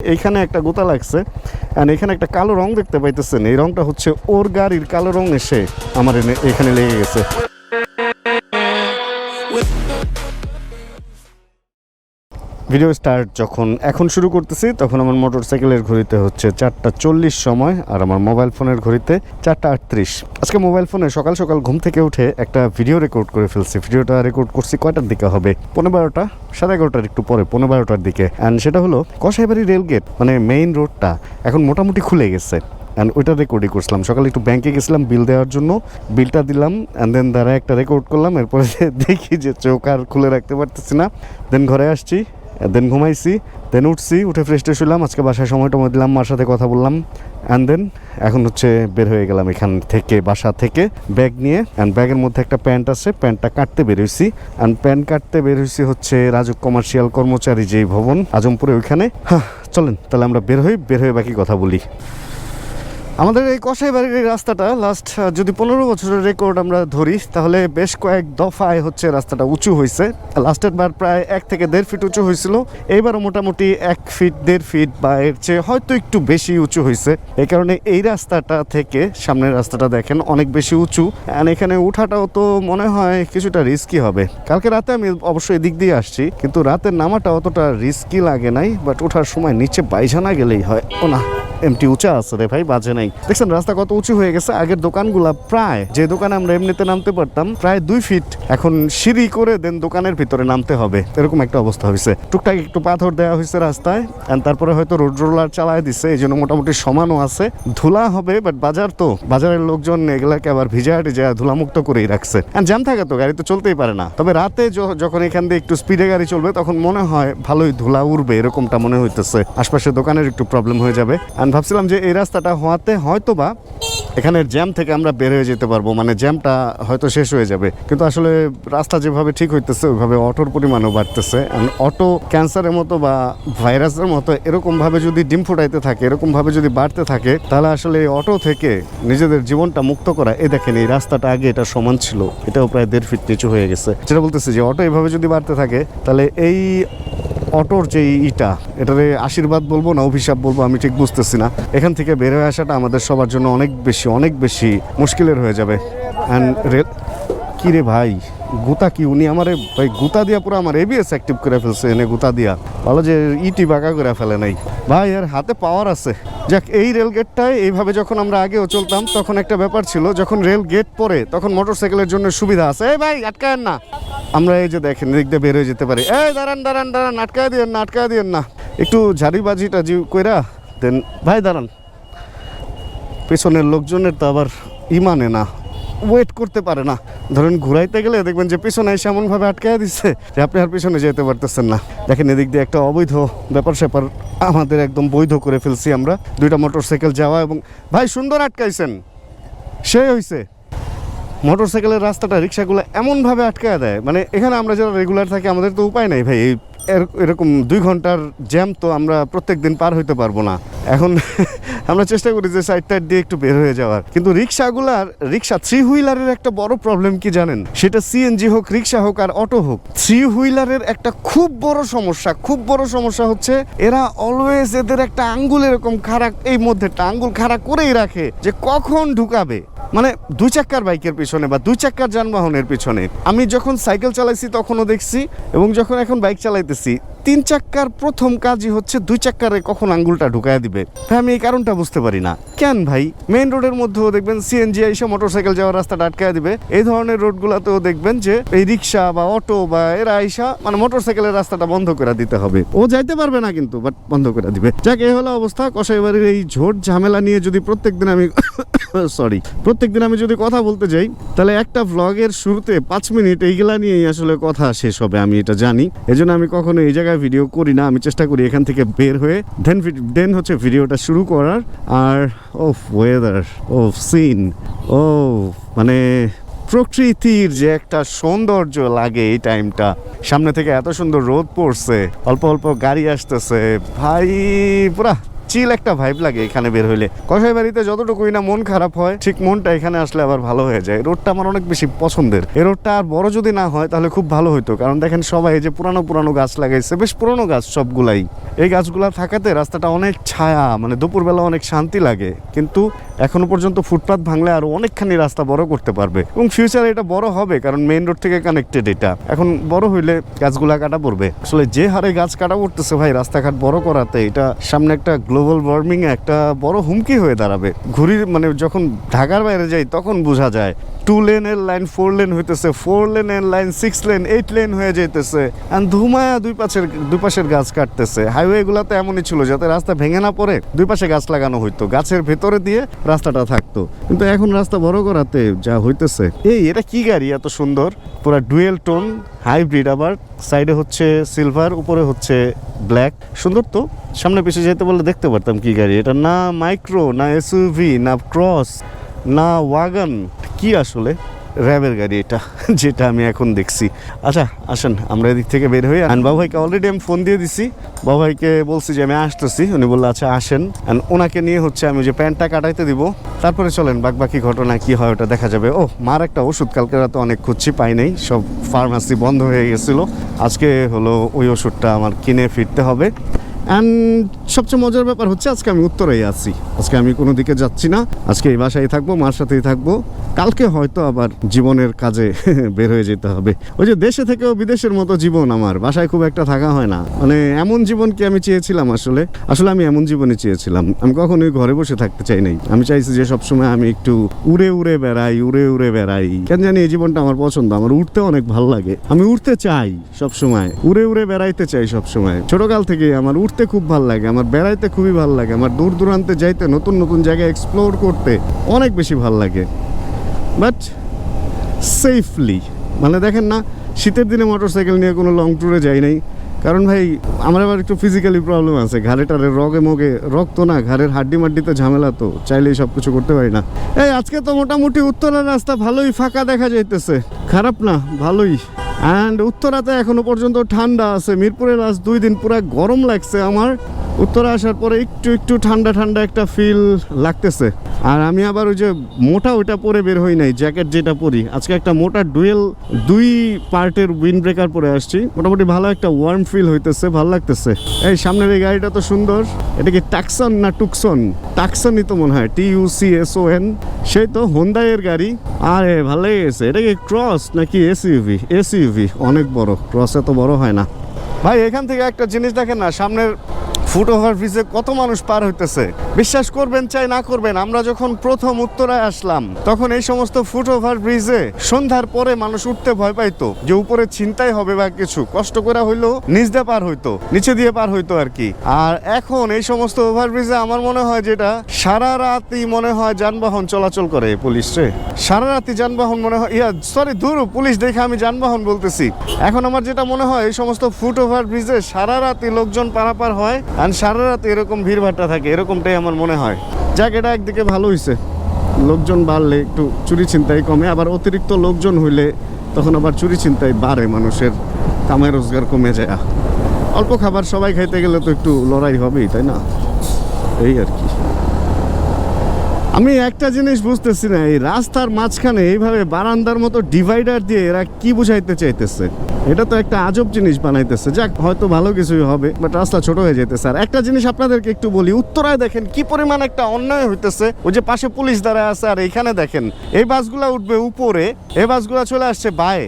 এইখানে একটা গোতা লাগছে অ্যান্ড এখানে একটা কালো রং দেখতে পাইতেছেন। এই রংটা হচ্ছে ওর গাড়ির কালো রং এসে আমার এখানে লেগে গেছে। ভিডিও স্টার্ট যখন এখন শুরু করতেছি, তখন আমার মোটর সাইকেলের ঘড়িতে হচ্ছে চারটা চল্লিশ সময় আর আমার মোবাইল ফোনের ঘড়িতে চারটা আটত্রিশ। আজকে মোবাইল ফোনে সকাল সকাল ঘুম থেকে উঠে একটা ভিডিও রেকর্ড করে ফেলছি। ভিডিওটা রেকর্ড করছি কয়টার দিকে হবে? পনেরো বারোটা, সাড়ে এগারোটার একটু পরে পনেরো বারোটার দিকে। অ্যান্ড সেটা হলো কসাইবাড়ি রেলগেট মানে মেইন রোডটা এখন মোটামুটি খুলে গেছে। অ্যান্ড ওইটা রেকর্ডই করছিলাম। সকালে একটু ব্যাংকে গেছিলাম বিল দেওয়ার জন্য। বিলটা দিলাম অ্যান্ড দেন দ্বারা একটা রেকর্ড করলাম। এরপরে দেখি যে চোখ আর খুলে রাখতে পারতেছি না। দেন ঘরে আসছি। দেন ঘুমাইছি দেন উঠছি, উঠে ফ্রেশ ট্রেশ হলাম আজকে বাসায় সময় টময় দিলাম, মার সাথে কথা বললাম অ্যান্ড দেন এখন হচ্ছে বের হয়ে গেলাম এখান থেকে, বাসা থেকে ব্যাগ নিয়ে অ্যান্ড ব্যাগের মধ্যে একটা প্যান্ট আছে প্যান্টটা কাটতে বের হয়েছি অ্যান্ড প্যান্ট কাটতে বের হয়েছি হচ্ছে রাজক কমার্শিয়াল কর্মচারী যেই ভবন আজমপুরে ওইখানে। হ্যাঁ চলেন, তাহলে আমরা বের হই, বের হয়ে বাকি কথা বলি। আমাদের এই কষাই বাড়ির এই রাস্তাটা লাস্ট যদি পনেরো বছরের রেকর্ড আমরা ধরি, তাহলে বেশ কয়েক দফায় হচ্ছে রাস্তাটা উঁচু হয়েছে। লাস্টের বার প্রায় এক থেকে দেড় ফিট উঁচু হয়েছিল। এইবারও মোটামুটি এক ফিট দেড় ফিট বা এর চেয়ে হয়তো একটু বেশি উঁচু হয়েছে। এই কারণে এই রাস্তাটা থেকে সামনের রাস্তাটা দেখেন অনেক বেশি উঁচু। আর এখানে উঠাটাও তো মনে হয় কিছুটা রিস্কি হবে। কালকে রাতে আমি অবশ্যই এদিক দিয়ে আসছি, কিন্তু রাতের নামাটা অতটা রিস্কি লাগে নাই বাট ওঠার সময় নিচে বাইজানা গেলেই হয়। ও না। এমটি উঁচা আছে রে ভাই, বাজে নাই। দেখছেন, রাস্তা কত উঁচু হয়ে গেছে, আগের দোকানগুলা প্রায়, যে দোকানে আমরা এমনিতে নামতে পারতাম, প্রায় দুই ফিট। এখন সিঁড়ি করে দেন দোকানের ভিতরে নামতে হবে। এরকম একটা অবস্থা হয়েছে টুকটাক একটু পাথর দেওয়া হয়েছে রাস্তায় তারপরে হয়তো রোড রোলার চালায় দিচ্ছে এই জন্য মোটামুটি সমানও আছে। ধুলা হবে বাট বাজার তো, বাজারের লোকজন এগুলাকে আবার ভিজা টিজা ধুলামুক্ত করেই রাখছে। জ্যাম থাকে তো, গাড়ি তো চলতেই পারে না। তবে রাতে যখন এখান দিয়ে একটু স্পিডে গাড়ি চলবে, তখন মনে হয় ভালোই ধুলা উড়বে, এরকমটা মনে হইতেছে। আশপাশে দোকানের একটু প্রবলেম হয়ে যাবে। ভাবছিলাম যে এই রাস্তাটা হওয়াতে হয়তো বা এখানের জ্যাম থেকে আমরা বের হয়ে যেতে পারব। মানে জ্যামটা হয়তো শেষ হয়ে যাবে। কিন্তু আসলে রাস্তা যেভাবে ঠিক হইতেছে, ওইভাবে অটোর পরিমাণও বাড়তেছে। অটো ক্যান্সারের মতো বা ভাইরাসের মতো এরকমভাবে যদি ডিম ফুটাইতে থাকে, এরকমভাবে যদি বাড়তে থাকে, তাহলে আসলে এই অটো থেকে নিজেদের জীবনটা মুক্ত করা, এ দেখেন এই রাস্তাটা আগে এটা সমান ছিল। এটাও প্রায় দেড় ফিট নিচু হয়ে গেছে। যেটা বলতেছে যে অটো এভাবে যদি বাড়তে থাকে, তাহলে এই অটোর যে ইটা, এটারে আশীর্বাদ বলব না অভিশাপ বলব আমি ঠিক বুঝতেছি না। এখান থেকে বের হয়ে আসাটা আমাদের সবার জন্য অনেক বেশি অনেক বেশি মুশকিলের হয়ে যাবে। কি রে ভাই, গুতা কি? উনি আমারে, ভাই, গুতা দিয়া পুরো আমার এবিএস অ্যাক্টিভ করে ফেলছে, এনে গুতা দিয়া। বলো যে ইটি বাঁকা করে ফেলে নাই। ভাই, এর হাতে পাওয়ার আছে। যাক, এই রেল গেটটায় এইভাবে যখন আমরা আগেও চলতাম, তখন একটা ব্যাপার ছিল, যখন রেল গেট পরে তখন মোটরসাইকেলের জন্য সুবিধা আছে। এই ভাই, আটকায়েন না। আমরা এই যে দেখেন, এদিক দিয়ে বের হয়ে যেতে পারি। এই, দাঁড়ান দাঁড়ান দাঁড়ান, আটকায় দিয়েন না, আটকায় দিয়েন না। একটু ঝাড়িবাজিটা জি কইরা, দেন, ভাই, দাঁড়ান। পেছনের লোকজনের তো আবার ইমানে না ওয়েট করতে পারে না। ধরেন ঘুরাইতে গেলে দেখবেন যে পিছনে এসে এমনভাবে আটকায় দিচ্ছে যে আপনি আর পিছনে যেতে পারতেছেন না। দেখেন এদিক দিয়ে একটা অবৈধ ব্যাপার স্যাপার আমাদের একদম বৈধ করে ফেলছি আমরা। দুইটা মোটর সাইকেল যাওয়া এবং ভাই সুন্দর আটকাইছেন। সে হইছে। মোটরসাইকেলের রাস্তাটা রিক্সাগুলো এমনভাবে আটকায় দেয়। মানে এখানে আমরা যারা রেগুলার থাকি, আমাদের তো উপায় নাই ভাই। এই এরকম দুই ঘণ্টার জ্যাম তো আমরা প্রত্যেক দিন পার হইতে পারব না। এখন আমরা চেষ্টা করি যে সাইড টাইড দিয়ে একটু বের হয়ে যাওয়ার। কিন্তু রিক্সাগুলার রিক্সা থ্রি হুইলারের একটা বড় প্রবলেম কি জানেন? সেটা সিএনজি হোক রিক্সা হোক আর অটো হোক থ্রি হুইলারের একটা খুব বড় সমস্যা, খুব বড় সমস্যা হচ্ছে এরা অলওয়েজ এদের একটা আঙ্গুল এরকম খাড়া, এই মধ্যে একটা আঙ্গুল খাড়া করেই রাখে যে কখন ঢুকাবে। মানে দুই চাক্কার বাইকের পিছনে বা দুই চাক্কার যানবাহনের পিছনে। আমি যখন সাইকেল চালাইছি তখনও দেখছি এবং যখন এখন বাইক চালাইতেছি si তিন চাক্কার প্রথম কাজই হচ্ছে দুই চাক্কারে কখন আঙ্গুলটা ঢুকায় দিবে। ভাই, আমি এই কারণটা বুঝতে পারি না। কেন ভাই? মেইন রোডের মধ্যেও দেখবেন সিএনজি এসে মোটরসাইকেল যাওয়ার রাস্তাটা আটকায় দিবে। এই ধরনের রোডগুলোতেও দেখবেন যে এই রিক্সা বা অটো বা এরা আইসা মানে মোটরসাইকেলের রাস্তাটা বন্ধ করে দিতে হবে। ও যাইতে পারবে না কিন্তু বাট বন্ধ করে দিবে। যাক, এই হলো অবস্থা। কষাইবাড়ির এই ঝোট ঝামেলা নিয়ে যদি প্রত্যেক দিন আমি সরি প্রত্যেক দিন আমি যদি কথা বলতে যাই, তাহলে একটা ভ্লগের শুরুতে পাঁচ মিনিট এইগুলা নিয়েই আসলে কথা শেষ হবে, আমি এটা জানি। এজন্য আমি কখনো এই জায়গায় ভিডিও করি না, আমি চেষ্টা করি এখান থেকে বের হয়ে। দেন দেন হচ্ছে ভিডিওটা শুরু করার। আর ও ওয়েদার ও সিন ও মানে প্রকৃতির যে একটা সৌন্দর্য লাগে এই টাইমটা সামনে থেকে এত সুন্দর রোদ পড়ছে, অল্প অল্প গাড়ি আসতেছে। ভাই, পুরা চিল একটা ভাইব লাগে এখানে বের হইলে। কষাই বাড়িতে যতটুকুই না মন খারাপ হয়, ঠিক মনটা এখানে আসলে আবার ভালো হয়ে যায়। রোডটা আমার অনেক বেশি পছন্দের। এই রোডটা আর বড় যদি না হয়, তাহলে খুব ভালো হতো কারণ দেখেন সবাই যে পুরানো পুরানো গাছ লাগাইছে, বেশ পুরানো গাছ সবগুলাই। এই গাছগুলা থাকাতে রাস্তাটা অনেক ছায়া মানে দুপুরবেলা অনেক শান্তি লাগে। কিন্তু এখনও পর্যন্ত ফুটপাথ ভাঙলে আরও অনেকখানি রাস্তা বড় করতে পারবে। এবং ফিউচারে এটা বড় হবে, কারণ মেইন রোড থেকে কানেক্টেড এটা। এখন বড় হইলে গাছগুলা কাটা পড়বে। আসলে যে হারে গাছ কাটা পড়তেছে ভাই, রাস্তাঘাট বড় করাতে এটা সামনে একটা গ্লোবাল ওয়ার্মিং একটা বড় হুমকি হয়ে দাঁড়াবে। ঘুরির মানে যখন ঢাকার বাইরে যাই তখন বোঝা যায় টু লেনের লাইন ফোর লেন হইতেছে ফোর লেনের line six lane eight lane হয়ে যেতেছে আর ধুমায়া দুই পাশের দুই পাশের গাছ কাটতেছে। হাইওয়ে গুলাতে এমনই ছিল যাতে রাস্তা ভেঙে না পড়ে, দুই পাশে গাছ লাগানো হইতো, গাছের ভেতরে দিয়ে রাস্তাটা থাকতো। কিন্তু এখন রাস্তা বড় করাতে যা হইতেছে, এই, এটা কি গাড়ি এত সুন্দর? পুরা ডুয়েল টোন হাইব্রিড আবার সাইডে হচ্ছে সিলভার, উপরে হচ্ছে ব্ল্যাক। সুন্দর তো? সামনে পিছিয়ে যেতে বললে দেখতে পারতাম কি গাড়ি। এটা না মাইক্রো, না এসইউভি, না ক্রস, না ওয়াগন। কি আসলে? র্যাবের গাড়ি এটা, যেটা আমি এখন দেখছি। আচ্ছা আসেন, আমরা এদিক থেকে বের হই। আর বাবু অলরেডি আমি ফোন দিয়ে দিছি। বাবু ভাইকে বলছি যে, আমি আসতেছি। উনি বলল আচ্ছা আসেন। অ্যান্ড ওনাকে নিয়ে হচ্ছে আমি যে প্যান্টটা কাটাইতে দিব, তারপরে চলেন বাকি ঘটনা কি হয় ওটা দেখা যাবে। ও মার একটা ওষুধ, কালকে রাতে অনেক খুঁজছি, পাই নাই। সব ফার্মাসি বন্ধ হয়ে গেছিল। আজকে হলো ওই ওষুধটা আমার কিনে ফিরতে হবে। অ্যান্ড সবচেয়ে মজার ব্যাপার হচ্ছে আজকে আমি উত্তরেই আছি। আজকে আমি কোনো দিকে যাচ্ছি না। আজকে এই বাসায় থাকব, মার সাথেই থাকব। কালকে হয়তো আবার জীবনের কাজে বের হয়ে যেতে হবে। ওই যে দেশে থেকেও বিদেশের মতো জীবন আমার। বাসায় খুব একটা থাকা হয় না। মানে এমন জীবন কি আমি চেয়েছিলাম আসলে? আসলে আমি এমন জীবনই চেয়েছিলাম। আমি কখনোই ঘরে বসে থাকতে চাই নাই। আমি চাইছি যে সবসময় আমি একটু উড়ে উড়ে বেড়াই, উড়ে উড়ে বেড়াই। কেন জানি এই জীবনটা আমার পছন্দ। আমার উঠতে অনেক ভালো লাগে। আমি উঠতে চাই সব সময় উড়ে উড়ে বেড়াইতে চাই সব সময় ছোটকাল থেকে আমার উঠতে খুব ভালো লাগে, আমার বেড়াইতে খুবই ভালো লাগে, আমার দূর দূরান্তে যাইতে, নতুন নতুন জায়গায় এক্সপ্লোর করতে অনেক বেশি ভালো লাগে। বাট সেফলি মানে দেখেন না, শীতের দিনে মোটরসাইকেল নিয়ে কোনো লং ট্যুরে যাই নাই। কারণ ভাই, আমার আবার একটু ফিজিক্যালি প্রবলেম আছে, ঘাড়ে টারে রগে মগে রক্ত না, ঘাড়ের হাড্ডি মাড্ডিতে ঝামেলা তো, চাইলেই সব কিছু করতে পারি না। এই, আজকে তো মোটামুটি উত্তরের রাস্তা ভালোই ফাঁকা দেখা যাইতেছে। খারাপ না, ভালোই। অ্যান্ড উত্তরাতে এখনও পর্যন্ত ঠান্ডা আছে। মিরপুরে লাস্ট দুই দিন পুরো গরম লাগছে আমার। উত্তরে আসার পরে একটু একটু ঠান্ডা ঠান্ডা একটা ফিল লাগতেছে। আর আমি আবার ওই যে মোটা ওইটা পরে বের হই নাই জ্যাকেট যেটা পরি। আজকে একটা মোটা ডুয়েল দুই পার্টের উইন্ড ব্রেকার পরে আসছি। মোটামুটি ভালো একটা ওয়ার্ম ফিল হইতেছে, ভালো লাগতেছে। এই সামনের এই গাড়িটা তো সুন্দর। এটা কি টাকসন না টুকসন টাকসনই তো মনে হয় T U C S O N সেই তো হোন্দাইয়ের গাড়ি। আরে, ভালো লেগেছে। এটা কি ক্রস নাকি এসইউভি এসইউভি অনেক বড়। ক্রস এত বড় হয় না। ভাই, এখান থেকে একটা জিনিস দেখেন না, সামনের ফুট ওভার ব্রিজে কত মানুষ পার হইতেছে? বিশ্বাস করবেন চাই না করবেন, আমরা যখন প্রথম উত্তরায় আসলাম, তখন এই সমস্ত ফুট ওভার ব্রিজে সন্ধ্যার পরে মানুষ উঠতে ভয় পাইতো, যে উপরে ছিনতাই হবে বা কিছু, কষ্ট করে হইলেও নিচ দিয়ে পার হইতো, নিচে দিয়ে পার হইতো আর কি। আর এখন এই সমস্ত ওভার ব্রিজে আমার মনে হয় যেটা, সারা রাতই মনে হয় যানবাহন চলাচল করে পুলিশ রে। সারা রাতই যানবাহন মনে হয়, ইয়া সরি দূর পুলিশ দেখে আমি যানবাহন বলতেছি। এখন আমার যেটা মনে হয়, এই সমস্ত ফুট ওভার ব্রিজে সারা রাতই লোকজন পারাপার হয় আর সারা রাত এরকম ভিড়ভাট্টা থাকে, এরকমটাই আমার মনে হয়। যাক, এটা একদিকে ভালো হয়েছে লোকজন বাড়লে একটু চুরি চিন্তাই কমে, আবার অতিরিক্ত লোকজন হইলে তখন আবার চুরি চিন্তাই বাড়ে, মানুষের কামাই রোজগার কমে যায়। অল্প খাবার সবাই খাইতে গেলে তো একটু লড়াই হবেই, তাই না? এই আর কি। আমি একটা জিনিস বুঝতেছি না, এই রাস্তার মাঝখানে এইভাবে বারান্দার মতো ডিভাইডার দিয়ে এরা কি বুঝাইতে চাইতেছে? এটা তো একটা আজব জিনিস বানাইতেছে। যাক, হয়তো ভালো কিছুই হবে বাট রাস্তা ছোট হয়ে যেতেছে আর একটা জিনিস আপনাদেরকে একটু বলি, উত্তরায় দেখেন কি পরিমাণ একটা অন্যায় হইতেছে। ওই যে পাশে পুলিশ দাঁড়ায় আছে, আর এইখানে দেখেন, এই বাসগুলা উঠবে উপরে, এই বাসগুলা চলে আসছে বায়ে।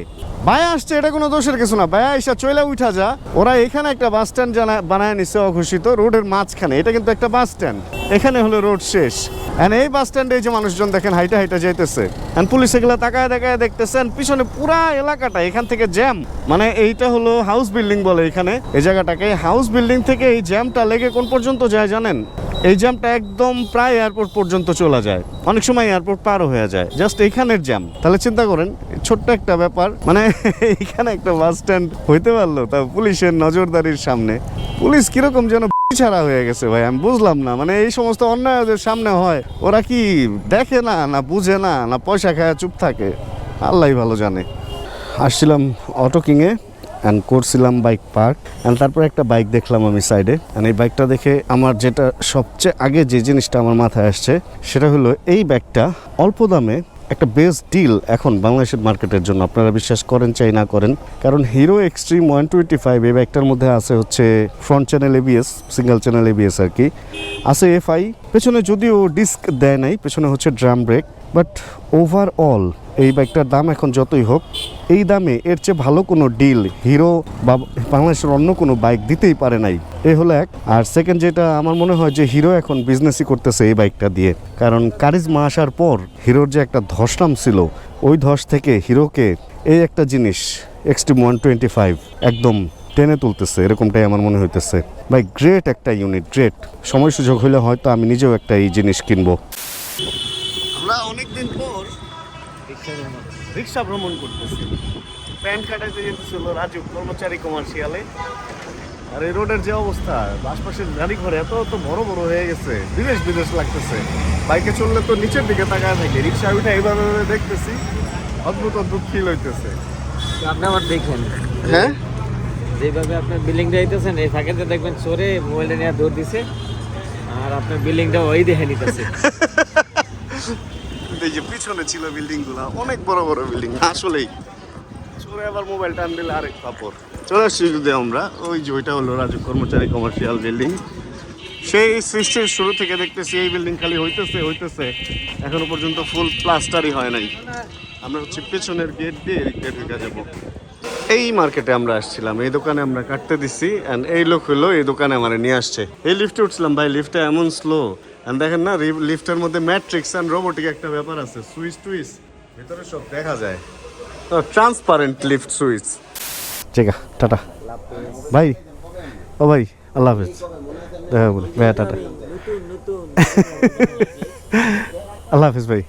বায়া আসছে, এটা কোনো দোষের কিছু না। বায়া এসে চলে উঠা যা। ওরা এখানে একটা বাস স্ট্যান্ড জানা বানায় নিচ্ছে অঘোষিত, রোডের মাঝখানে। এটা কিন্তু একটা বাস স্ট্যান্ড। এখানে হলো রোড শেষ। এন্ড এই বাস স্ট্যান্ডে যে মানুষজন দেখেন, হাইটা হাইটা যাইতেছে। এন্ড পুলিশ এগুলা তাকায় তাকায় দেখতেছেন পিছনে পুরা এলাকাটা, এখান থেকে জ্যাম। মানে এইটা হলো হাউস বিল্ডিং বলে এখানে। এই জায়গাটাকে হাউস বিল্ডিং থেকে এই জ্যামটা লেগে কোন পর্যন্ত যায় জানেন? এই জ্যামটা একদম প্রায় এয়ারপোর্ট পর্যন্ত চলে যায়। অনেক সময় এয়ারপোর্ট পারও হয়ে যায়। জাস্ট এইখানের জ্যাম। তাহলে চিন্তা করেন, ছোট্ট একটা ব্যাপার। মানে এইখানে একটা বাস স্ট্যান্ড হইতে পারল তা পুলিশের নজরদারির সামনে। পুলিশ কীরকম যেন ছাড়া হয়ে গেছে ভাই, আমি বুঝলাম না। মানে এই সমস্ত অন্যায় ওদের সামনে হয়, ওরা কি দেখে না না বুঝে না না পয়সা খায় চুপ থাকে? আল্লাহ ভালো জানে। আসছিলাম অটো কিংয়ে অ্যান্ড করছিলাম বাইক পার্ক অ্যান্ড তারপর একটা বাইক দেখলাম আমি সাইডে অ্যান্ড এই বাইকটা দেখে আমার যেটা সবচেয়ে আগে যে জিনিসটা আমার মাথায় আসছে, সেটা হলো এই বাইকটা অল্প দামে একটা বেস্ট ডিল এখন বাংলাদেশের মার্কেটের জন্য। আপনারা বিশ্বাস করেন চাই না করেন। কারণ Hero Xtreme one twenty five এই ব্যাগটার মধ্যে আছে হচ্ছে front channel ABS single channel ABS আর কি। আছে এফআই পেছনে যদিও ডিস্ক দেয় নাই, পেছনে হচ্ছে ড্রাম ব্রেক বাট ওভারঅল এই বাইকটার দাম এখন যতই হোক, এই দামে এর চেয়ে ভালো কোনো ডিল হিরো বা বাংলাদেশের অন্য কোনো বাইক দিতেই পারে নাই। এ হলো এক। আর সেকেন্ড যেটা আমার মনে হয় যে হিরো এখন বিজনেসই করতেছে এই বাইকটা দিয়ে। কারণ কারিজমা আসার পর হিরোর যে একটা ধস নাম ছিল, ওই ধস থেকে হিরোকে এই একটা জিনিস এক্সট্রিম ওয়ান টোয়েন্টি ফাইভ একদম টেনে তুলতেছে, এরকমটাই আমার মনে হইতেছে। ভাই গ্রেট একটা ইউনিট গ্রেট সময় সুযোগ হলে হয়তো আমি নিজেও একটা এই জিনিস কিনবো। আমরা অনেকদিন পর রিক্সা ভ্রমণ করতেছি। প্যান কাটাইতে যেতেছিল রাজু কর্মচারী কমার্শিয়ালে। আর এই রোডের যে অবস্থা আশপাশের গাড়ি ঘরে এত এত বড় বড় হয়ে গেছে বিদেশ বিদেশ লাগতেছে। বাইকে চললে তো নিচের দিকে তাকায় থাকে রিক্সা উঠে এইভাবে দেখতেছি অদ্ভুত অদ্ভুত ফিল হইতেছে। আপনি আমার দেখেন। হ্যাঁ? যেভাবে আপনার বিল্ডিংটা যাইতেছেন এই ফাঁকে দেখবেন চোরে মোবাইলটা নিয়ে দৌড় দিছে আর আপনার বিল্ডিংটা ওই দেখে নিতেছে। এই যে পিছনে ছিল বিল্ডিংগুলা অনেক বড় বড় বিল্ডিং আসলেই। চোরে আবার মোবাইল টান দিলে আরেক কাপড় চলে আসছি যদি আমরা ওই যে ওইটা হলো রাজু কর্মচারী কমার্শিয়াল বিল্ডিং সেই সৃষ্টির শুরু থেকে দেখতেছি এই বিল্ডিং খালি হইতেছে হইতেছে। এখনও পর্যন্ত ফুল প্লাস্টারই হয় নাই। আমরা হচ্ছে পেছনের গেট দিয়ে এদিক ঢুকে যাব। এই মার্কেটে আমরা আসছিলাম এই দোকানে আমরা কাটতে দিচ্ছি অ্যান্ড এই লোক হলো এই দোকানে আমার নিয়ে আসছে। এই লিফটে উঠছিলাম ভাই লিফটটা এমন স্লো দেখেন না লিফটের মধ্যে ম্যাট্রিক্স অ্যান্ড রোবোটিক একটা ব্যাপার আছে সুইচ টুইচ। ভিতরে সব দেখা যায়। Transparent lift switch. ঠিক আছে টাটা। ভাই ও ভাই আল্লাহ হাফেজ। দেখা বলে। ভাই টাটা। আল্লাহ হাফেজ ভাই।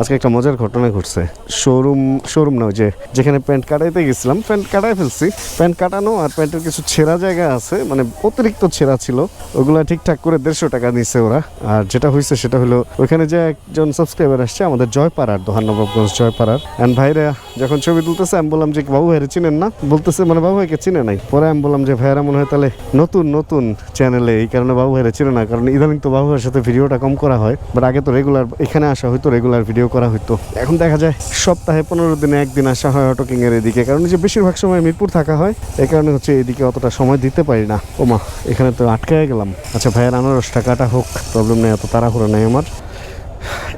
আজকে একটা মজার ঘটনা ঘটছে। শোরুম শোরুম না যে যেখানে প্যান্ট কাটাইতে গেছিলাম প্যান্ট কাটাই ফেলছি। প্যান্ট কাটানো আর প্যান্টের কিছু ছেঁড়া জায়গা আছে মানে অতিরিক্ত ছেঁড়া ছিল। ওগুলা ঠিকঠাক করে দেড়শো টাকা নিছে ওরা। আর যেটা হয়েছে সেটা হলো ওখানে যে একজন সাবস্ক্রাইবার আসছে, আমাদের জয়পাড়ার দোহান নবাবগঞ্জ জয়পাড়ার। অ্যান্ড ভাইরা যখন ছবি তুলতেছে, আমি বললাম যে, বাবু ভাইরে চিনেন না? বলতেছে মানে বাবু ভাইকে চিনে নাই। পরে আমি বললাম যে ভাইরা মনে হয় তাহলে নতুন নতুন চ্যানেলে এই কারণে বাবু ভাইরা চিনে না। কারণ ইদানিং তো বাবু ভাইয়ের সাথে ভিডিওটা কম করা হয়। বাট আগে তো রেগুলার এখানে আসা হইতো রেগুলার ভিডিও করা হইতো। এখন দেখা যায়, সপ্তাহে পনেরো দিনে একদিন আসা হয় অটোকিং এর এদিকে। কারণ যে বেশিরভাগ সময় মিরপুর থাকা হয় এই কারণে হচ্ছে এদিকে অতটা সময় দিতে পারি না। ওমা, এখানে তো আটকায় গেলাম। আচ্ছা ভাইয়ের আনারস টাকাটা হোক প্রবলেম নেই, এত তাড়াহুড়ো নেই আমার।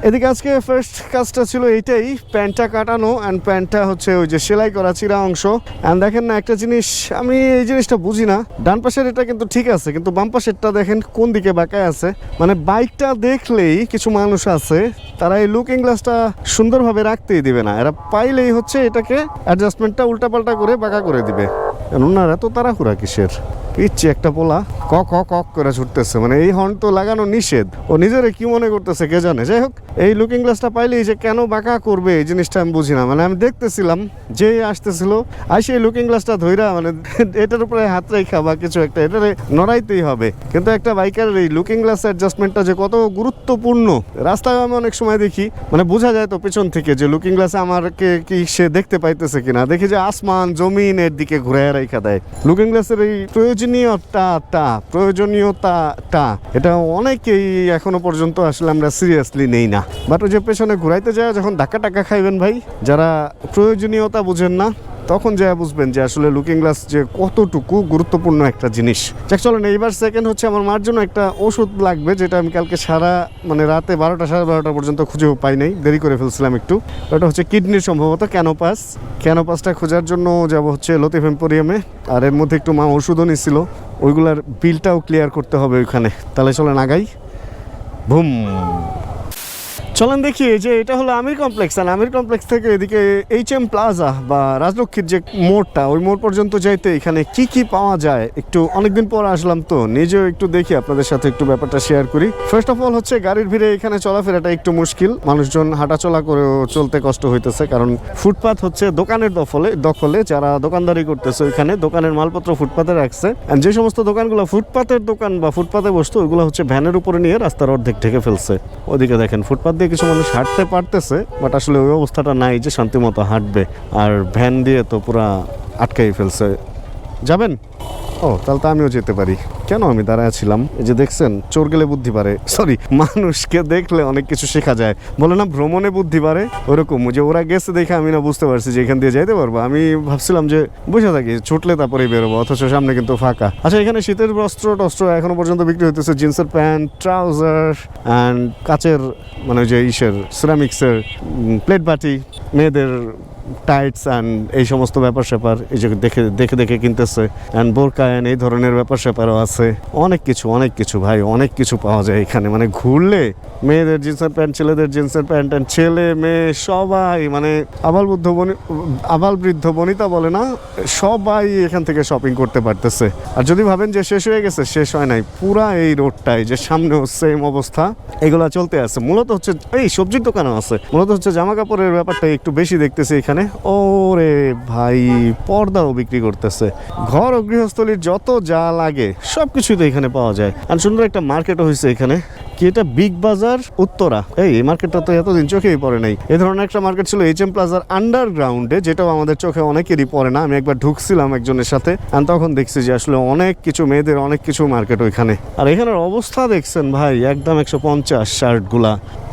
এদিকে আজকে ফার্স্ট কাজটা ছিল এইটাই, প্যান্টটা কাটানো অ্যান্ড প্যান্টটা হচ্ছে ওই যে সেলাই করা চিরা অংশ। অ্যান্ড দেখেন না, একটা জিনিস, আমি এই জিনিসটা বুঝি না। ডান পাশের এটা কিন্তু ঠিক আছে, কিন্তু বাম পাশেরটা দেখেন কোন দিকে বাঁকায় আছে। মানে বাইকটা দেখলেই কিছু মানুষ আছে, তারা এই লুকিং গ্লাসটা সুন্দরভাবে রাখতেই দিবে না। এরা পাইলেই হচ্ছে এটাকে অ্যাডজাস্টমেন্টটা উল্টাপাল্টা করে বাঁকা করে দিবে। ওনার এত তাড়াহুড়া কিসের? পিচ্ছি একটা পোলা কক কক করে ছুটতেছে। মানে এই হর্ন তো লাগানো নিষেধ। ও নিজেরে কি মনে করতেছে কে জানে? যাই হোক, এই লুকিং গ্লাসটা পাইলেই যে কেন বাঁকা করবে এই জিনিসটা আমি বুঝি না। মানে আমি দেখতেছিলাম যে আসতেছিল, আর সেই লুকিং গ্লাসটা ধইরা মানে এটার উপরে হাত রেখা বা কিছু একটা, এটারে নড়াইতেই হবে। কিন্তু একটা বাইকের এই লুকিং গ্লাস অ্যাডজাস্টমেন্টটা যে কত গুরুত্বপূর্ণ, রাস্তায় আমি অনেক সময় দেখি মানে বোঝা যায় তো পেছন থেকে যে লুকিং গ্লাসে আমাকে কি সে দেখতে পাইতেছে কিনা। দেখি যে আসমান জমিন এর দিকে ঘুরে রেখা দেয়। লুকিং গ্লাসের এই প্রয়োজনীয়তাটা প্রয়োজনীয়তাটা এটা অনেকেই এখনও পর্যন্ত আসলে আমরা সিরিয়াসলি নেই না। বাট ওই যে পেছনে ঘুরাইতে যায় যখন ধাক্কা টাকা খাইবেন ভাই, যারা প্রয়োজনীয়তা বুঝেন না তখন যা বুঝবেন যে আসলে লুকিং গ্লাস যে কতটুকু গুরুত্বপূর্ণ একটা জিনিস। যাক, চলেন, এইবার সেকেন্ড হচ্ছে আমার মার জন্য একটা ওষুধ লাগবে, যেটা আমি কালকে সারা মানে রাতে বারোটা, সাড়ে বারোটা পর্যন্ত খুঁজেও পাই নাই। দেরি করে ফেলছিলাম একটু। ওটা হচ্ছে কিডনির সম্ভবত ক্যানোপাস ক্যানোপাসটা খোঁজার জন্য যাব হচ্ছে লতিফ এম্পোরিয়ামে, আর এর মধ্যে একটু মা ওষুধও নিছিল। ওইগুলার বিলটাও ক্লিয়ার করতে হবে ওইখানে। তাহলে চলেন, আগাই। ভুম চলেন দেখি যে এটা হলো আমির কমপ্লেক্স, আর আমির কমপ্লেক্স থেকে এদিকে এইচ এম প্লাজা বা রাজলক্ষ্মীর যে মোড়টা, ওই মোড় পর্যন্ত যাইতে এখানে কি কি পাওয়া যায়? একটু অনেকদিন পর আসলাম তো, নিজেও একটু দেখি, আপনাদের সাথে একটু ব্যাপারটা শেয়ার করি। ফার্স্ট অফ অল হচ্ছে গাড়ির ভিড়ে এখানে চলাফেরাটা একটু মুশকিল, মানুষজন হাঁটাচলা করেও চলতে কষ্ট হইতেছে, কারণ ফুটপাথ হচ্ছে দোকানের দখলে দখলে, যারা দোকানদারি করতেছে ওইখানে দোকানের মালপত্র ফুটপাতে রাখছে। যে সমস্ত দোকানগুলো ফুটপাতের দোকান বা ফুটপাতে বসতো, ওইগুলো হচ্ছে ভ্যানের উপরে নিয়ে রাস্তার অর্ধেক ঢেকে ফেলছে। ওদিকে দেখেন, ফুটপাত দিয়ে কিছু মানুষ হাঁটতে পারতেছে বাট আসলে ওই অবস্থাটা নাই যে শান্তিমতো হাঁটবে। আর ভ্যান দিয়ে তো পুরা আটকাই ফেলছে। যাবেন? ও, তাহলে তো আমিও যেতে পারি। কেন আমি দাঁড়ায় ছিলাম? এই যে দেখছেন, চোর গেলে বুদ্ধি পারে সরি মানুষকে দেখলে অনেক কিছু শেখা যায়। বলে না, ভ্রমণে বুদ্ধি পারে ওরকম যে ওরা গেছে দেখে আমি না বুঝতে পারছি যে এখান দিয়ে যাইতে পারব। আমি ভাবছিলাম যে বসে থাকি, ছুটলে তারপরে বেরোবো, অথচ সামনে কিন্তু ফাঁকা। আচ্ছা এখানে শীতের বস্ত্র টস্ত্র এখনও পর্যন্ত বিক্রি হইতেছে, জিন্সের প্যান্ট, ট্রাউজার অ্যান্ড কাচের মানে যে ইসের সিরামিক্সের প্লেট বাটি, মেয়েদের টাইটস অ্যান্ড এই সমস্ত ব্যাপার স্যাপার এই যে দেখে দেখে দেখে কিনতেছে। অ্যান্ড বোরকা and এই ধরনের ব্যাপার স্যাপারও আছে। অনেক কিছু অনেক কিছু ভাই, অনেক কিছু পাওয়া যায় এখানে। মানে ঘুরলে মেয়েদের জিন্সের প্যান্ট, ছেলেদের জিন্সের প্যান্ট অ্যান্ড ছেলে, মেয়ে সবাই মানে আবাল বুদ্ধ বনি, আবাল বৃদ্ধ বনিতা বলে না, সবাই এখান থেকে শপিং করতে পারতেছে। আর যদি ভাবেন যে শেষ হয়ে গেছে, শেষ হয় নাই। পুরা এই রোডটাই যে সামনেও সেম অবস্থা। এগুলা চলতে আছে। মূলত হচ্ছে, এই সবজির দোকানও আছে। মূলত হচ্ছে জামা কাপড়ের ব্যাপারটা একটু বেশি দেখতেছি এখানে। ওরে ভাই, পর্দাও বিক্রি করতেছে। ঘর ও গৃহস্থলীর যত যা লাগে সব কিছুই তো এখানে পাওয়া যায়। আর সুন্দর একটা মার্কেটও হয়েছে এখানে। কি এটা বিগ বাজার উত্তরা? এই মার্কেটটা তো এতদিন চোখেই পড়ে নাই। এই ধরনের একটা মার্কেট ছিল এইচ এম প্লাজার আন্ডারগ্রাউন্ডে যেটাও আমাদের চোখে অনেকেরই পড়ে না। আমি একবার ঢুকছিলাম একজনের সাথে আর তখন দেখছি যে আসলে অনেক কিছু মেয়েদের, অনেক কিছু মার্কেট ওইখানে। আর এখানের অবস্থা দেখছেন ভাই, একদম একশো পঞ্চাশ শার্টগুলা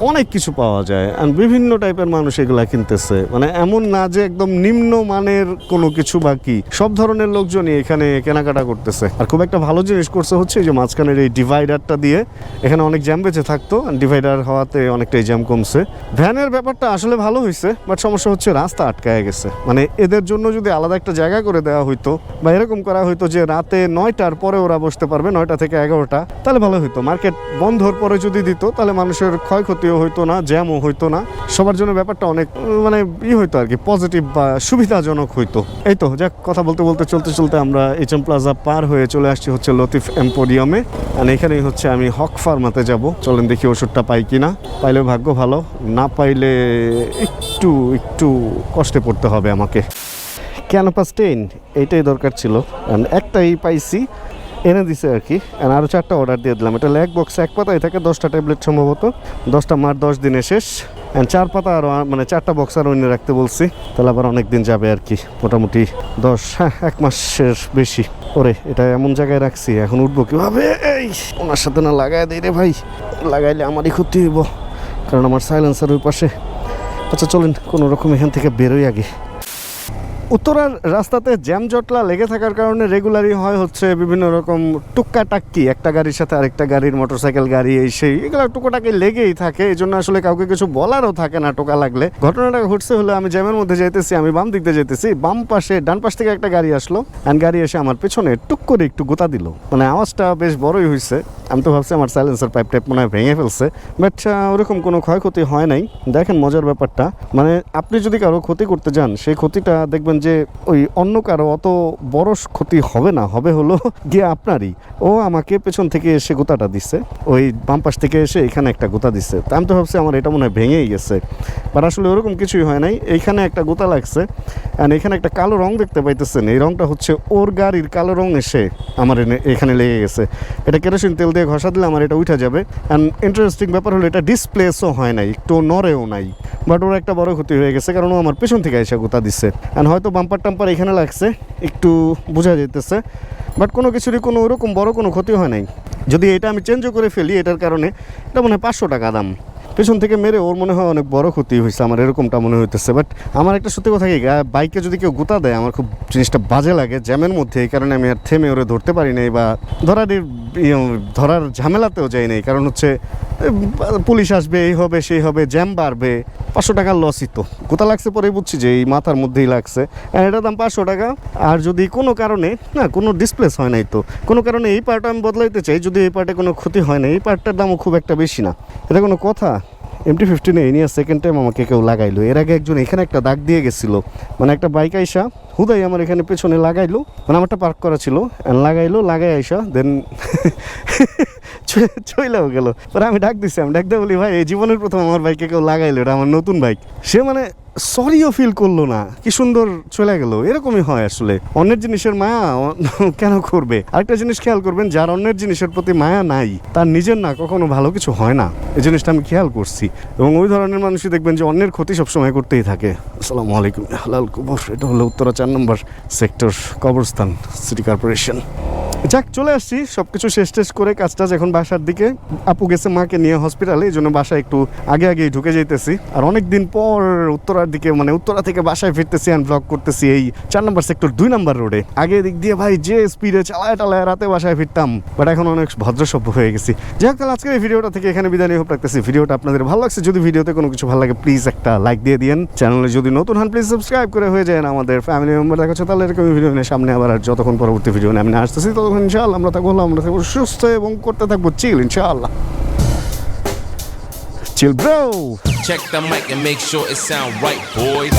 অনেক কিছু পাওয়া যায় আর বিভিন্ন টাইপের মানুষ এগুলা কিনতেছে। মানে এমন না যে একদম নিম্ন মানের কোনো কিছু বাকি। সব ধরনের লোকজনই এখানে কেনাকাটা করতেছে। আর খুব একটা ভালো জিনিস করছে হচ্ছে এই যে মাঝখানের এই ডিভাইডারটা দিয়ে, এখানে অনেক জ্যাম বেঁচে থাকতো ডিভাইডার হওয়াতে অনেকটাই জ্যাম কমছে। ভ্যানের ব্যাপারটা আসলে ভালো হয়েছে বাট সমস্যা হচ্ছে রাস্তা আটকায় গেছে। মানে এদের জন্য যদি আলাদা একটা জায়গা করে দেওয়া হইতো, বা এরকম করা হইতো যে রাতে নয়টার পরে ওরা বসতে পারবে, নয়টা থেকে এগারোটা, তাহলে ভালো হইতো। মার্কেট বন্ধর পরে যদি দিত, তাহলে মানুষের ক্ষয়ক্ষতিও হইতো না জ্যামও হইতো না। সবার জন্য ব্যাপারটা অনেক মানে ই হইতো আর কি পজিটিভ বা সুবিধাজনক হইতো। এই তো, যাক, কথা বলতে বলতে, চলতে চলতে আমরা এইচ এম প্লাজা পার হয়ে চলে আসছি হচ্ছে লতিফ এম্পোরিয়ামে। আর এখানেই হচ্ছে আমি হক ফার্মাতে যাব। চলেন দেখি ওষুধটা পাই কি না পাইলে ভাগ্য ভালো, না পাইলে একটু একটু কষ্টে পড়তে হবে আমাকে। ক্যানোপাস টেন এইটাই দরকার ছিল। একটাই পাইছি এনে দিছে আর কি। আর আরও চারটা অর্ডার দিয়ে দিলাম। এটা এক বক্স এক পাতায় থাকে, দশটা ট্যাবলেট সম্ভবত। দশটা মার দশ দিনে শেষ। চার পাতা আরও মানে চারটা বক্স আরও এনে রাখতে বলছি। তাহলে আবার অনেক দিন যাবে আর কি। মোটামুটি দশ হ্যাঁ এক মাসের বেশি। ওরে, এটা এমন জায়গায় রাখছি, এখন উঠবো কীভাবে? এই, ওনার সাথে না লাগাই দেই রে ভাই। লাগাইলে আমারই ক্ষতি হইব। কারণ আমার সাইলেন্সার ওই পাশে। আচ্ছা চলেন, কোনো রকম এখান থেকে বেরোই আগে। উত্তরার রাস্তাতে জ্যাম জটলা লেগে থাকার কারণে রেগুলারই হয় হচ্ছে বিভিন্ন রকম টুক্কা টাক্কি একটা গাড়ির সাথে আরেকটা গাড়ির মোটরসাইকেল গাড়ি, এই সেই, এগুলো টুকোটাকি লেগেই থাকে। এই জন্য আসলে কাউকে কিছু বলারও থাকে না টোকা লাগলে। ঘটনাটা ঘটছে হলো আমি জ্যামের মধ্যে যাইতেছি, আমি বাম দিক দিয়ে যেতেছি বাম পাশে, ডান পাশ থেকে একটা গাড়ি আসলো। অ্যান্ড গাড়ি এসে আমার পেছনে টুক করে একটু গোতা দিল। মানে আওয়াজটা বেশ বড়ই হয়েছে আমি তো ভাবছি আমার সাইলেন্সার পাইপ টাইপ মনে হয় ভেঙে ফেলছে। বাট ওরকম কোনো ক্ষয়ক্ষতি হয় নাই। দেখেন মজার ব্যাপারটা। মানে আপনি যদি কারও ক্ষতি করতে যান, সেই ক্ষতিটা দেখবেন যে ওই অন্য কারও অত বড় ক্ষতি হবে না, হবে হলো গিয়ে আপনারই। ও আমাকে পেছন থেকে এসে গোতাটা দিছে। ওই বাম পাশ থেকে এসে এখানে একটা গোতা দিছে। তা আমি তো ভাবছি আমার এটা মনে হয় ভেঙেই গেছে। বাট আসলে ওরকম কিছুই হয় নাই। এইখানে একটা গোতা লাগছে। অ্যান্ড এখানে একটা কালো রং দেখতে পাইতেছেন। এই রংটা হচ্ছে ওর গাড়ির কালো রং এসে আমার এখানে লেগে গেছে। এটা কেরোসিন তেল দিয়ে ঘষা দিলে আমার এটা উঠে যাবে। অ্যান্ড ইন্টারেস্টিং ব্যাপার হলো এটা ডিসপ্লেসও হয় নাই। একটু নড়েও নাই। বাট ওর একটা বড় ক্ষতি হয়ে গেছে। কারণ ও আমার পেছন থেকে এসে গোতা দিচ্ছে অ্যান্ড হয়তো বাম্পার টাম্পার এখানে লাগছে, একটু বোঝা যেতেছে বাট কোনো কিছুরই কোনো ওরকম বড় কোনো ক্ষতি হয় নাই। যদি এটা আমি চেঞ্জও করে ফেলি, এটার কারণে, এটা মনে হয় পাঁচশো টাকা দাম। পেছন থেকে মেরে ওর মনে হয় অনেক বড় ক্ষতি হয়েছে, আমার এরকমটা মনে হইতেছে। বাট আমার একটা সত্যি কথা কি বাইকে যদি কেউ গুতা দেয়, আমার খুব জিনিসটা বাজে লাগে জ্যামের মধ্যে, এই কারণে আমি আর থেমে ওরে ধরতে পারি নাই বা ধরার ধরার ঝামেলাতেও যাই নাই। কারণ হচ্ছে পুলিশ আসবে, এই হবে, সেই হবে, জ্যাম বাড়বে, পাঁচশো টাকার লসই তো। কোথা লাগছে পরে বুঝছি যে এই মাথার মধ্যেই লাগছে। এটার দাম পাঁচশো টাকা। আর যদি কোনো কারণে, না, কোনো ডিসপ্লেস হয় নাই তো, কোনো কারণে এই পার্টটা আমি বদলাইতে চাই, যদি এই পার্টে কোনো ক্ষতি হয় না এই পার্টটার দামও খুব একটা বেশি না। এটা কোনো কথা? এমটি ফিফটিনে এই নিয়ে সেকেন্ড টাইম আমাকে কেউ লাগাইলো। এর আগে একজন এখানে একটা দাগ দিয়ে গেছিল। মানে একটা বাইক আইসা, হুদাই আমার এখানে পেছনে লাগাইলো। মানে আমারটা পার্ক করা ছিল। লাগাইলো লাগাই আইসা দেন চইলাও গেল। পরে আমি ডাক দিছি, আমি ডাক দিয়ে বলি, ভাই, এই জীবনের প্রথম আমার বাইকে কেউ লাগাইলো, এটা আমার নতুন বাইক সে মানে সরিও ফিল করল না। কি সুন্দর চলে গেল। এরকমই হয় আসলে। অন্যের জিনিসের মায়া কেন করবে? আরেকটা জিনিস খেয়াল করবেন, যার অন্যের জিনিসের প্রতি মায়া নাই, তার নিজের না কখনো ভালো কিছু হয় না। এই জিনিসটা আমি খেয়াল করছি। এবং ওই ধরনের মানুষই দেখবেন যে অন্যের ক্ষতি সবসময় করতেই থাকে। আসসালামু আলাইকুম। হালাল কবর, এটা হলো উত্তরা চার নম্বর সেক্টর কবরস্থান, সিটি কর্পোরেশন। যাক, চলে আসছি। সব কিছু শেষ টেস করে কাজ টাজ এখন বাসার দিকে। আপু গেছে মাকে নিয়ে হসপিটালে, এই জন্য বাসায় একটু আগে আগেই ঢুকে যাইতেছি। আর অনেক দিন পর উত্তরার দিকে মানে উত্তরা থেকে বাসায় ফিরতেছি অ্যান্ড ব্লগ করতেছি এই চার নম্বর সেক্টর দুই নম্বর রোডে আগে দিক দিয়ে ভাই যে স্পিডে চালায় টালায় রাতে বাসায় ফিরতাম বাট এখন অনেক ভদ্রসভ্য হয়ে গেছি। যাই হোক তাহলে আজকের এই ভিডিওটা থেকে এখানে বিদায় নিয়ে রাখতেছি। ভিডিওটা আপনাদের ভালো লাগছে, যদি ভিডিওতে কোনো কিছু ভালো লাগে প্লিজ একটা লাইক দিয়ে দিন চ্যানেলে যদি নতুন হন প্লিজ সাবস্ক্রাইব করে হয়ে যায় আমাদের ফ্যামিলি মেম্বার দেখা হচ্ছে তাহলে এরকম ভিডিও নিয়ে সামনে আবার, আর যতক্ষণ পরবর্তী ভিডিও নিয়ে আমি আসতেছি, ততক্ষণ ইনশাআল্লাহ আমরা থাকব আমরা থাকব সুস্থ এবং করতে থাকব চিল ইনশাআল্লাহ। Chill, bro. Check the mic and make sure it sound right, boys.